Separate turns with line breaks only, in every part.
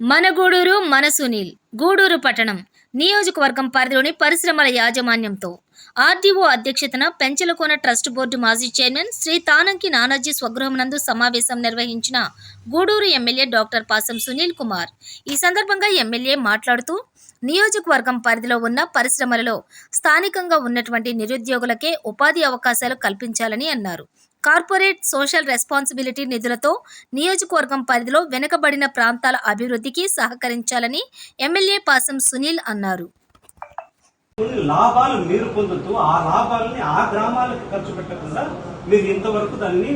మన గూడూరు మన సునీల్. గూడూరు పట్టణం. నియోజకవర్గం పరిధిలోని పరిశ్రమల యాజమాన్యంతో. ఆర్డీఓ అధ్యక్షతన పెంచలకోన ట్రస్ట్ బోర్డు మాజీ చైర్మన్ శ్రీ తానంకి నానాజీ స్వగృహమునందు సమావేశం నిర్వహించిన గూడూరు ఎమ్మెల్యే డాక్టర్ పాసం సునీల్ కుమార్. ఈ సందర్భంగా ఎమ్మెల్యే మాట్లాడుతూ నియోజకవర్గం పరిధిలో ఉన్న పరిశ్రమలలో స్థానికంగా ఉన్నటువంటి నిరుద్యోగులకే ఉపాధి అవకాశాలు కల్పించాలని అన్నారు. కార్పొరేట్ సోషల్ రెస్పాన్సిబిలిటీ నిధులతో నియోజకవర్గం పరిధిలో వెనుకబడిన ప్రాంతాల అభివృద్ధికి సహకరించాలని ఎమ్మెల్యే పాసం సునీల్ అన్నారు.
కొన్ని లాభాలు మీరు పొందుతూ ఆ లాభాలని ఆ గ్రామాలకు ఖర్చు పెట్టకుండా మీరు ఇంతవరకు దాన్ని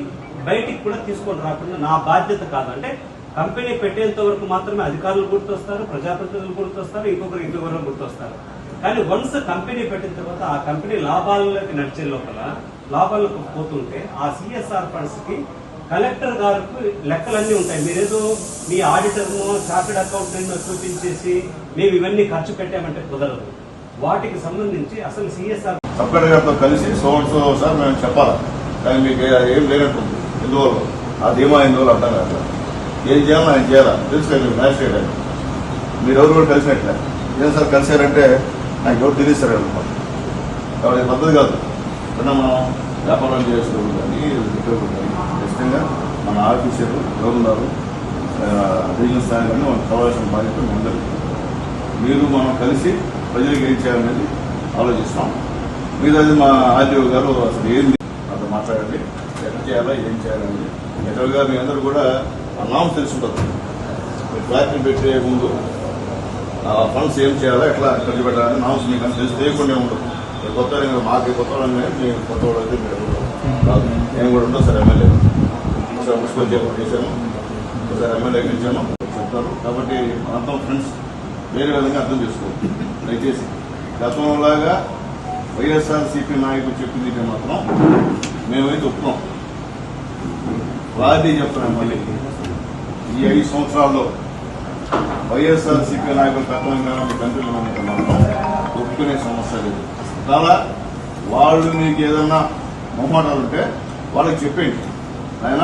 బయటికి కూడా తీసుకొని రాకుండా నా బాధ్యత కాదంటే కంపెనీ పెట్టేంత వరకు మాత్రమే అధికారులు గుర్తొస్తారు ప్రజాప్రతినిధులు గుర్తొస్తారు ఇంకొకరు ఇంకొకరు గుర్తొస్తారు. కానీ వన్స్ కంపెనీ పెట్టిన తర్వాత ఆ కంపెనీ లాభాలలోకి నడిచే లోపల లాభాలకు పోతుంటే ఆ సిఎస్ఆర్ ఫండ్స్కి కలెక్టర్ గారికి లెక్కలన్నీ ఉంటాయి. మీరేదో మీ ఆడిటర్ను చార్టెడ్ అకౌంటెంట్ చూపించేసి మేము ఇవన్నీ ఖర్చు పెట్టామంటే కుదరదు. వాటికి సంబంధించి అసలు సిఎస్ఆర్
సబ్కలెక్టర్ గారితో కలిసి సో సార్ మేము చెప్పాలి? కానీ మీకు ఏం లేనట్టుంది. ఎందువల్ల ఆ ధీమా ఎందువల్ల అర్థం కాదు. ఏం చేయాలో ఆయన చేయాలా? తెలుసు కదా మీకు మ్యాజిస్ట్రేట్ అని. మీరు ఎవరు కూడా కలిసినట్లే. ఏం సార్ కలిసారంటే నాకు ఎవరు తెలియస్తారు అనమాట కాబట్టి పద్ధతి కాదు. కన్నా మనం వ్యాపారం చేసుకోవడం కానీ కానీ ఖచ్చితంగా మన ఆఫీసర్లు ఎవరు రీజనల్ స్థాయి కానీ మనం కావాల్సిన బాధ్యత అందరికీ. మీరు మనం కలిసి ప్రజలకు ఏం చేయాలనేది ఆలోచిస్తాం. మీద మా ఆర్డీఓ గారు అసలు ఏంది అంత మాట్లాడండి. ఎట్లా చేయాలా ఏం చేయాలని ఎటుగా మీ అందరూ కూడా ఆ నామ్స్ తెలుసుంటుంది మీరు ఫ్లాట్ని పెట్టే ముందు ఆ ఫండ్స్ ఏం చేయాలా ఎట్లా ఖర్చు పెట్టాలని నామ్స్ మీకు అంత తెలిసి తెలియకుండా ఉండదు. కొత్త మాకు కొత్త వాళ్ళని మీరు కొత్త వాళ్ళు అయితే మీరు నేను కూడా ఉంటాను సార్ ఎమ్మెల్యే. ఒకసారి మున్సిపల్ చైర్మన్ చేశాను. ఒకసారి ఎమ్మెల్యే గెలిచాను చెప్తారు కాబట్టి మనంతా ఫ్రెండ్స్ వేరే విధంగా అర్థం చేసుకోవచ్చు. దయచేసి గతంలాగా వైఎస్ఆర్సీపీ నాయకులు చెప్పింది మాత్రం. మేమైతే ఒప్పుకోం. వాది చెప్తున్నాం మళ్ళీ ఈ ఐదు సంవత్సరాల్లో వైఎస్ఆర్సీపీ నాయకులు తత్వంగా కంట్రీలో మాత్రం ఒప్పుకునే సమస్య లేదు. చాలా వాళ్ళు మీకు ఏదన్నా మొహమాటాలు ఉంటే వాళ్ళకి చెప్పేయండి. ఆయన